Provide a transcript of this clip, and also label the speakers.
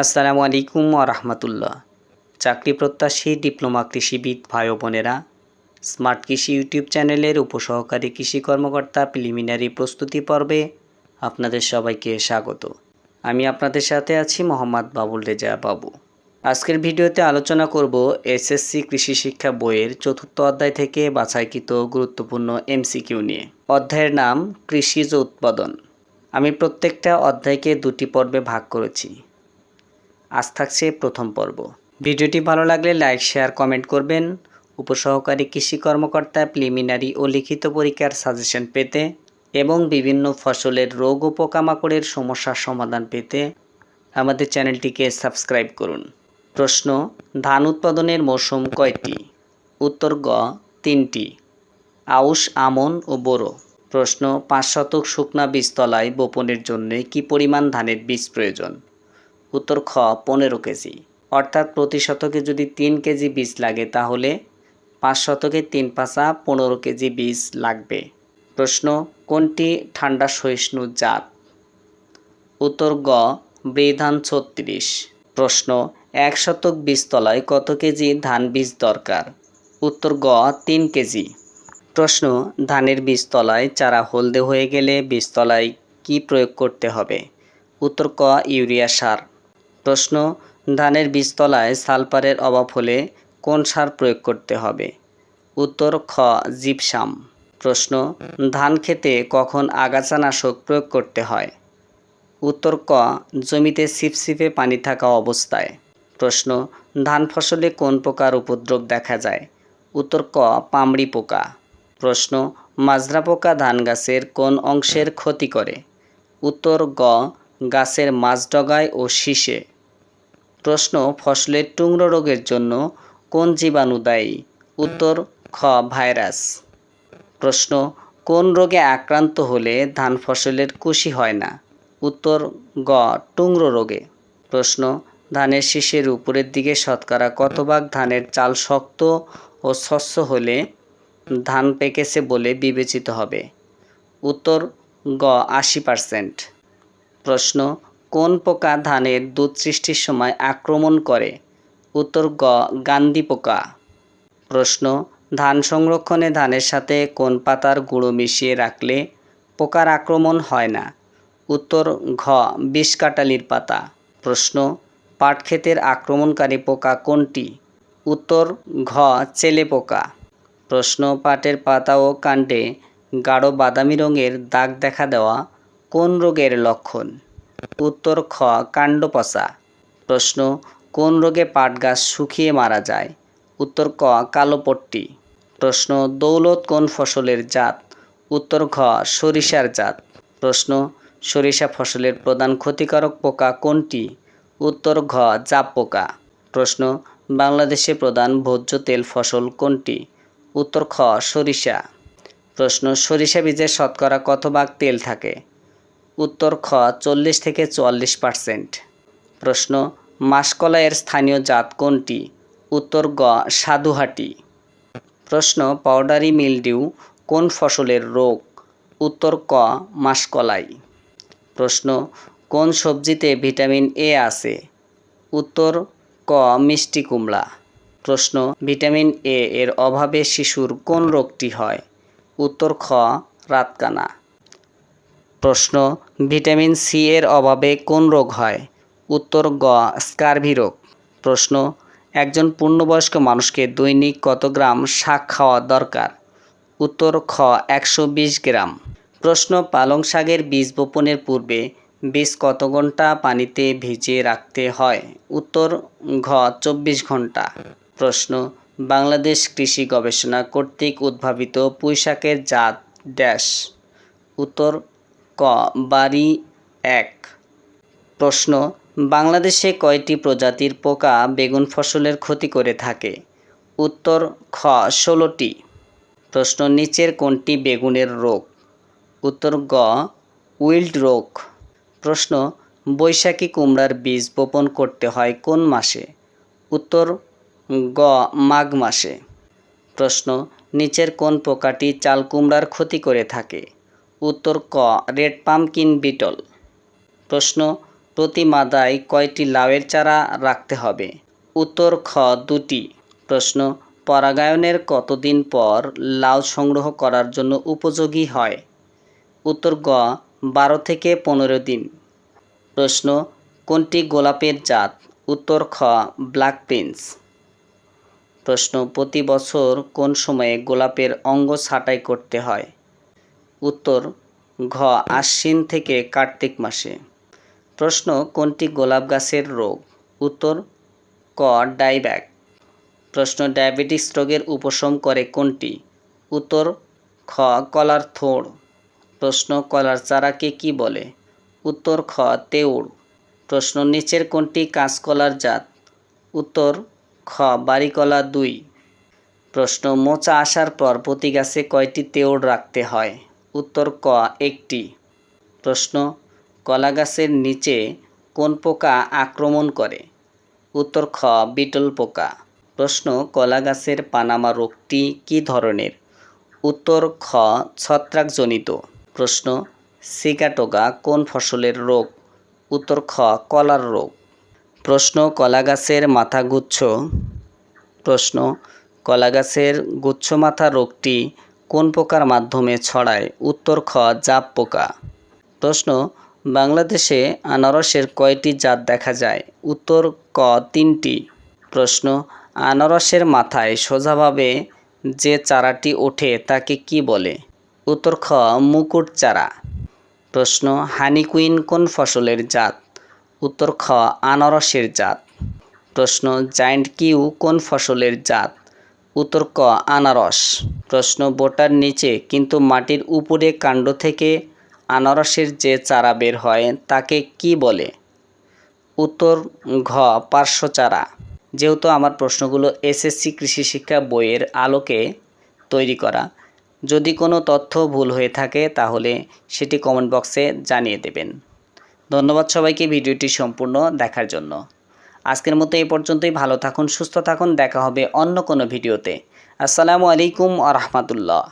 Speaker 1: আসসালামু আলাইকুম রহমতুল্লাহ। চাকরি প্রত্যাশী ডিপ্লোমা কৃষিবিদ ভাই বোনেরা, স্মার্ট কৃষি ইউটিউব চ্যানেলের উপসহকারী কৃষি কর্মকর্তা প্রিলিমিনারি প্রস্তুতি পর্বে আপনাদের সবাইকে স্বাগত। আমি আপনাদের সাথে আছি মোহাম্মদ বাবুল রেজা বাবু। আজকের ভিডিওতে আলোচনা করব এসএসসি কৃষি শিক্ষা বইয়ের চতুর্থ অধ্যায় থেকে বাছাইকৃত গুরুত্বপূর্ণ এমসিকিউ নিয়ে। অধ্যায়ের নাম, কৃষিজ উৎপাদন। আমি প্রত্যেকটা অধ্যায়কে দুটি পর্বে ভাগ করেছি। আজ থাকছে প্রথম পর্ব। ভিডিওটি ভালো লাগলে লাইক, শেয়ার, কমেন্ট করবেন। উপসহকারী কৃষি কর্মকর্তা প্রিলিমিনারি ও লিখিত পরীক্ষার সাজেশন পেতে এবং বিভিন্ন ফসলের রোগ ও পোকামাকড়ের সমস্যার সমাধান পেতে আমাদের চ্যানেলটিকে সাবস্ক্রাইব করুন। প্রশ্ন, ধান উৎপাদনের মৌসুম কয়টি? উত্তর, গ, তিনটি। আউশ, আমন ও বোরো। প্রশ্ন, পাঁচ শতক শুকনা বীজতলায় বপনের জন্য কি পরিমাণ ধানের বীজ প্রয়োজন? উত্তর খ, পনেরো কেজি। অর্থাৎ প্রতি শতকে যদি তিন কেজি বীজ লাগে, তাহলে পাঁচ শতকে তিন পাঁচা পনেরো কেজি বীজ লাগবে। প্রশ্ন, কোনটি ঠান্ডা সহিষ্ণু জাত? উত্তর গ, বৃধান ছত্রিশ। প্রশ্ন, এক শতক বীজতলায় কত কেজি ধান বীজ দরকার? উত্তর গ, তিন কেজি। প্রশ্ন, ধানের বীজতলায় চারা হলদে হয়ে গেলে বীজতলায় কি প্রয়োগ করতে হবে? উত্তর ক, ইউরিয়া সার। প্রশ্ন, ধানের বীজতলায় সালফারের অভাব হলে কোন সার প্রয়োগ করতে হবে? উত্তর, খ, জিপসাম। প্রশ্ন, ধান খেতে কখন আগাছানাশক প্রয়োগ করতে হয়? উত্তর, ক, জমিতে ছিপছিপে পানি থাকা অবস্থায়। প্রশ্ন, ধান ফসলে কোন প্রকার উপদ্রব দেখা যায়? উত্তর, ক, পামড়ি পোকা। প্রশ্ন, মাজরা পোকা ধান গাছের কোন অংশের ক্ষতি করে? উত্তর, গ গাছের মাঝডগায় ও শীষে। প্রশ্ন, ফসলের টুংরো রোগের জন্য কোন জীবাণু দায়ী? উত্তর, খ, ভাইরাস। প্রশ্ন, কোন রোগে আক্রান্ত হলে ধান ফসলের কুশি হয় না? উত্তর, গ, টুংরো রোগে। প্রশ্ন, ধানের শীষের উপরের দিকে শতকরা কত ভাগ ধানের চাল শক্ত ও শস্য হলে ধান পেকেছে বলে বিবেচিত হবে? উত্তর, গ, আশি পারসেন্ট। প্রশ্ন, কোন পোকা ধানের দুধ সৃষ্টির সময় আক্রমণ করে? উত্তর, গ, গান্ধী পোকা। প্রশ্ন, ধান সংরক্ষণে ধানের সাথে কোন পাতার গুঁড়ো মিশিয়ে রাখলে পোকার আক্রমণ হয় না? উত্তর, ঘ বিষকাটালির পাতা। প্রশ্ন, পাট ক্ষেতের আক্রমণকারী পোকা কোনটি? উত্তর, ঘ, চেলে পোকা। প্রশ্ন, পাটের পাতা ও কাণ্ডে গাঢ় বাদামি রঙের দাগ দেখা দেওয়া কোন রোগের লক্ষণ? উত্তর খ কাণ্ড পচা প্রশ্ন, কোন রোগে পাট গাছ শুকিয়ে মারা যায়? উত্তর ক, কালো পট্টি। প্রশ্ন, দৌলত কোন ফসলের জাত? উত্তর ঘ, সরিষার জাত। প্রশ্ন, সরিষা ফসলের প্রধান ক্ষতিকারক পোকা কোনটি? উত্তর ঘ জাপ পোকা। প্রশ্ন, বাংলাদেশে প্রধান ভোজ্য তেল ফসল কোনটি? উত্তর খ, সরিষা। প্রশ্ন, সরিষা বীজের শতকরা কত ভাগ তেল থাকে? উত্তর খ চল্লিশ থেকে চুয়াল্লিশ পার্সেন্ট। প্রশ্ন, মাসকলাইয়ের স্থানীয় জাত কোনটি? উত্তর গ, সাধুহাটি। প্রশ্ন, পাউডারি মিলডিউ কোন ফসলের রোগ? উত্তর ক, মাসকলাই। প্রশ্ন, কোন সবজিতে ভিটামিন এ আছে? উত্তর ক, মিষ্টি কুমড়া। প্রশ্ন, ভিটামিন এ এর অভাবে শিশুর কোন রোগটি হয়? উত্তর খ, রাতকানা। প্রশ্ন, ভিটামিন সি এর অভাবে কোন রোগ হয়? উত্তর, গ, স্কারভি রোগ। প্রশ্ন, একজন পূর্ণবয়স্ক মানুষকে দৈনিক কত গ্রাম শাক খাওয়া দরকার? উত্তর, খ, একশো বিশ গ্রাম। প্রশ্ন, পালং শাকের বীজ বপনের পূর্বে বীজ কত ঘণ্টা পানিতে ভিজিয়ে রাখতে হয়? উত্তর, ঘ, চব্বিশ ঘণ্টা। প্রশ্ন, বাংলাদেশ কৃষি গবেষণা কর্তৃক উদ্ভাবিত পুঁইশাকের জাত ড্যাশ। উত্তর ক, বাড়ি এক। প্রশ্ন, বাংলাদেশে কয়টি প্রজাতির পোকা বেগুন ফসলের ক্ষতি করে থাকে? উত্তর, খ, ষোলোটি। প্রশ্ন, নিচের কোনটি বেগুনের রোগ? উত্তর, গ, উইল্ড রোগ। প্রশ্ন, বৈশাখী কুমড়ার বীজ বপন করতে হয় কোন মাসে? উত্তর, গ, মাঘ মাসে। প্রশ্ন, নিচের কোন পোকাটি চাল কুমড়ার ক্ষতি করে থাকে? উত্তর ক, রেড পামকিন বিটল। প্রশ্ন, প্রতি মাদায় কয়টি লাউয়ের চারা রাখতে হবে? উত্তর খ, দুটি। প্রশ্ন, পরাগায়নের কতদিন পর লাউ সংগ্রহ করার জন্য উপযোগী হয়? উত্তর গ, বারো থেকে পনেরো দিন। প্রশ্ন, কোনটি গোলাপের জাত? উত্তর খ, ব্ল্যাক প্রিন্স। প্রশ্ন, প্রতি বছর কোন সময়ে গোলাপের অঙ্গ ছাঁটাই করতে হয়? উত্তর, ঘ, আশ্বিন থেকে কার্তিক মাসে। প্রশ্ন, কোনটি গোলাপ গাছের রোগ? উত্তর, ক, ডাইব্যাক। প্রশ্ন, ডায়াবেটিস রোগের উপশম করে কোনটি? উত্তর, খ, কলার থোড়। প্রশ্ন, কলার চারাকে কি বলে? উত্তর, খ, তেউড়। প্রশ্ন, নিচের কোনটি কাঁচকলার জাত? উত্তর, খ বাড়িকলা দুই। প্রশ্ন, মোচা আসার পর প্রতি গাছে কয়টি তেউড় রাখতে হয়? উত্তর ক একটি। প্রশ্ন কলা গাছের নিচে কোন পোকা আক্রমণ করে? উত্তর খ, বিটল পোকা। প্রশ্ন কলা গাছের পানামা রোগটি কী ধরনের? উত্তর খ, ছত্রাকজনিত। প্রশ্ন, সিকাটোগা কোন ফসলের রোগ? উত্তর খ, কলার রোগ। প্রশ্ন কলা গাছের মাথাগুচ্ছ। প্রশ্ন কলা গাছের গুচ্ছ মাথা রোগটি কোন পোকার মাধ্যমে ছড়ায়? উত্তর খ, জাপ পোকা। প্রশ্ন, বাংলাদেশে আনারসের কয়টি জাত দেখা যায়? উত্তর ক, তিনটি। প্রশ্ন, আনারসের মাথায় সোজাভাবে যে চারাটি ওঠে তাকে কি বলে? উত্তর খ, মুকুট চারা। প্রশ্ন, হানিকুইন কোন ফসলের জাত? উত্তর খ, আনারসের জাত। প্রশ্ন, জায়েন্ট কিউ কোন ফসলের জাত? উত্তর ক, আনারস। প্রশ্ন, বোটার নিচে কিন্তু মাটির উপরে কাণ্ড থেকে আনারসের যে চারা বের হয়, তাকে কি বলে? উত্তর ঘ, পার্শ্ব চারা। যেহেতু আমার প্রশ্নগুলো এসএসসি কৃষি শিক্ষা বইয়ের আলোকে তৈরি করা, যদি কোনো তথ্য ভুল হয়ে থাকে তাহলে সেটি কমেন্ট বক্সে জানিয়ে দেবেন। ধন্যবাদ সবাইকে ভিডিওটি সম্পূর্ণ দেখার জন্য। আজকের মতো এই পর্যন্তই। ভালো থাকুন, সুস্থ থাকুন। দেখা হবে অন্য কোনো ভিডিওতে। আসসালামু আলাইকুম আ রহমতুল্লাহ।